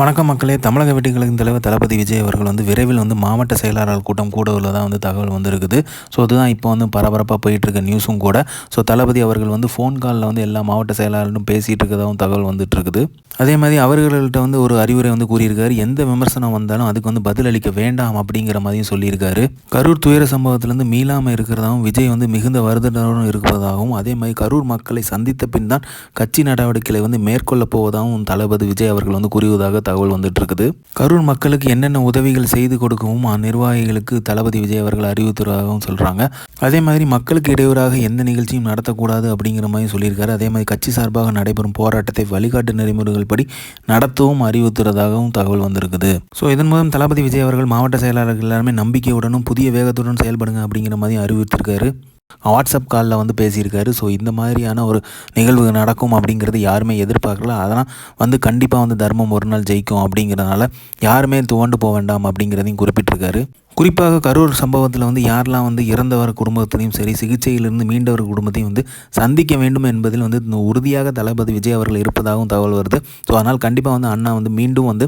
வணக்கம் மக்களே. தமிழக வெட்டிகளின் தலைவர் தளபதி விஜய் அவர்கள் வந்து விரைவில் வந்து மாவட்ட செயலாளர் கூட்டம் கூட உள்ளதாக வந்து தகவல் வந்திருக்குது. ஸோ அதுதான் இப்போ வந்து பரபரப்பாக போயிட்டுருக்க நியூஸும் கூட. ஸோ தளபதி அவர்கள் வந்து ஃபோன் காலில் வந்து எல்லா மாவட்ட செயலாளரும் பேசிகிட்டு இருக்கதாகவும் தகவல் வந்துட்டு இருக்குது அதே மாதிரி அவர்கள்ட்ட வந்து ஒரு அறிவுரை வந்து கூறியிருக்காரு. எந்த விமர்சனம் வந்தாலும் அதுக்கு வந்து பதிலளிக்க வேண்டாம் அப்படிங்கிற மாதிரியும் சொல்லியிருக்காரு. கரூர் துயர சம்பவத்திலேருந்து மீளாமல் இருக்கிறதாகவும் விஜய் வந்து மிகுந்த வருத்தத்துடன் இருப்பதாகவும் அதே மாதிரி கரூர் மக்களை சந்தித்த பின் தான் கட்சி நடவடிக்கைகளை வந்து மேற்கொள்ளப் போவதாகவும் தளபதி விஜய் அவர்கள் வந்து கூறியதாக தகவல் வந்துட்டுருக்குது. கரூர் மக்களுக்கு என்னென்ன உதவிகள் செய்து கொடுக்கவும் நிர்வாகிகளுக்கு தளபதி விஜய் அவர்கள் அறிவித்துறதாகவும் சொல்கிறாங்க அதே மாதிரி மக்களுக்கு இடையூறாக எந்த நிகழ்ச்சியும் நடத்தக்கூடாது அப்படிங்கிற மாதிரி சொல்லியிருக்காரு. அதே மாதிரி கட்சி சார்பாக நடைபெறும் போராட்டத்தை வழிகாட்டு நெறிமுறைகள் படி நடத்தவும் அறிவித்துறதாகவும் தகவல் வந்திருக்குது. ஸோ இதன் மூலம் தளபதி விஜய் அவர்கள் மாவட்ட செயலாளர்கள் எல்லாருமே நம்பிக்கையுடனும் புதிய வேகத்துடன் செயல்படுங்க அப்படிங்கிற மாதிரி அறிவித்திருக்காரு வாட்ஸ்அப் காலில் வந்து பேசியிருக்காரு. ஸோ இந்த மாதிரியான ஒரு நிகழ்வு நடக்கும் அப்படிங்கிறது யாருமே எதிர்பார்க்கல. அதெல்லாம் வந்து கண்டிப்பாக வந்து தர்மம் ஒரு நாள் ஜெயிக்கும் அப்படிங்கிறதுனால யாருமே துவண்டு போக வேண்டாம் அப்படிங்கிறதையும் குறிப்பிட்டிருக்காரு. குறிப்பாக கரூர் சம்பவத்தில் வந்து யாரெல்லாம் வந்து இறந்தவர் குடும்பத்திலையும் சரி சிகிச்சையிலிருந்து மீண்டவர் குடும்பத்தையும் வந்து சந்திக்க வேண்டும் என்பதில் வந்து உறுதியாக தளபதி விஜய் அவர்கள் இருப்பதாகவும் தகவல் வருது. ஸோ அதனால் கண்டிப்பாக வந்து அண்ணா வந்து மீண்டும் வந்து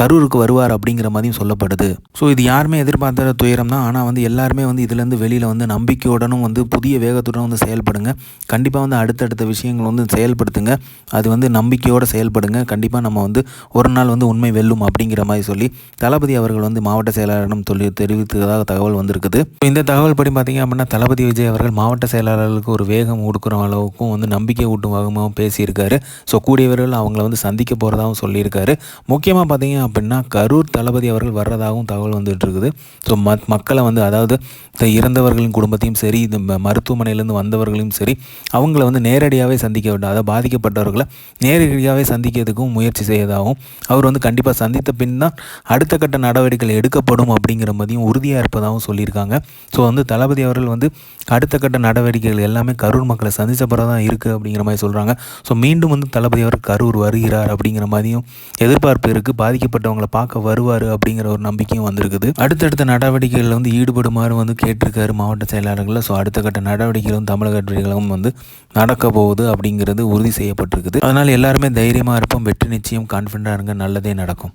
கரூருக்கு வருவார் அப்படிங்கிற மாதிரியும் சொல்லப்படுது. ஸோ இது யாருமே எதிர்பார்த்த துயரம் தான். ஆனால் வந்து எல்லாருமே வந்து இதுலேருந்து வெளியில் வந்து நம்பிக்கையுடனும் வந்து புதிய வேகத்துடன் வந்து செயல்படுங்க. கண்டிப்பாக வந்து அடுத்தடுத்த விஷயங்கள் வந்து செயல்படுத்துங்க. அது வந்து நம்பிக்கையோடு செயல்படுங்க. கண்டிப்பாக நம்ம வந்து ஒரு நாள் வந்து உண்மை வெல்லும் அப்படிங்கிற மாதிரி சொல்லி தளபதி அவர்கள் வந்து மாவட்ட செயலாளரிடம் சொல்லி தெரிவித்ததாக தகவல் வந்திருக்குது. இந்த தகவல் படி பார்த்தீங்க அப்படின்னா தளபதி விஜய் அவர்கள் மாவட்ட செயலாளர்களுக்கு ஒரு வேகம் கொடுக்குற அளவுக்கும் வந்து நம்பிக்கை ஊட்டும் வகமாகவும் பேசியிருக்காரு. ஸோ கூடியவர்கள் அவங்கள வந்து சந்திக்க போகிறதாகவும் சொல்லியிருக்காரு. முக்கியமாக பார்த்தீங்க அப்படின்னா கரூர் தளபதி அவர்கள் வர்றதாகவும் தகவல் வந்துட்டு இருக்குது ஸோ மத் மக்களை வந்து அதாவது இறந்தவர்களின் குடும்பத்தையும் சரி இந்த மருத்துவமனையிலேருந்து வந்தவர்களையும் சரி அவங்கள வந்து நேரடியாகவே சந்திக்க வேண்டும் அதாவது பாதிக்கப்பட்டவர்களை நேரடியாகவே சந்திக்கிறதுக்கும் முயற்சி செய்வதாகவும் அவர் வந்து கண்டிப்பாக சந்தித்த பின் தான் அடுத்த கட்ட நடவடிக்கைகள் எடுக்கப்படும் அப்படிங்கிற மாதிரி பற்றியும் உறுதியாக இருப்பதாகவும் சொல்லியிருக்காங்க. ஸோ வந்து தளபதி அவர்கள் வந்து அடுத்த கட்ட நடவடிக்கைகள் எல்லாமே கரூர் மக்களை சந்தித்த பிறகு தான் இருக்குது அப்படிங்கிற மாதிரி சொல்கிறாங்க ஸோ மீண்டும் வந்து தளபதி அவர் கரூர் வருகிறார் அப்படிங்கிற மாதிரியும் எதிர்பார்ப்பு இருக்குது பாதிக்கப்பட்டவங்களை பார்க்க வருவார் அப்படிங்கிற ஒரு நம்பிக்கையும் வந்திருக்குது. அடுத்தடுத்த நடவடிக்கைகளில் வந்து ஈடுபடுமாறு வந்து கேட்டிருக்காரு மாவட்ட செயலாளர்களில். ஸோ அடுத்த கட்ட நடவடிக்கைகளும் தமிழக நடவடிக்கைகளும் வந்து நடக்க போகுது அப்படிங்கிறது உறுதி செய்யப்பட்டிருக்குது. அதனால் எல்லாருமே தைரியமாக இருப்போம். வெற்றி நிச்சயம் கான்ஃபிடண்டாக இருங்க. நல்லதே நடக்கும்.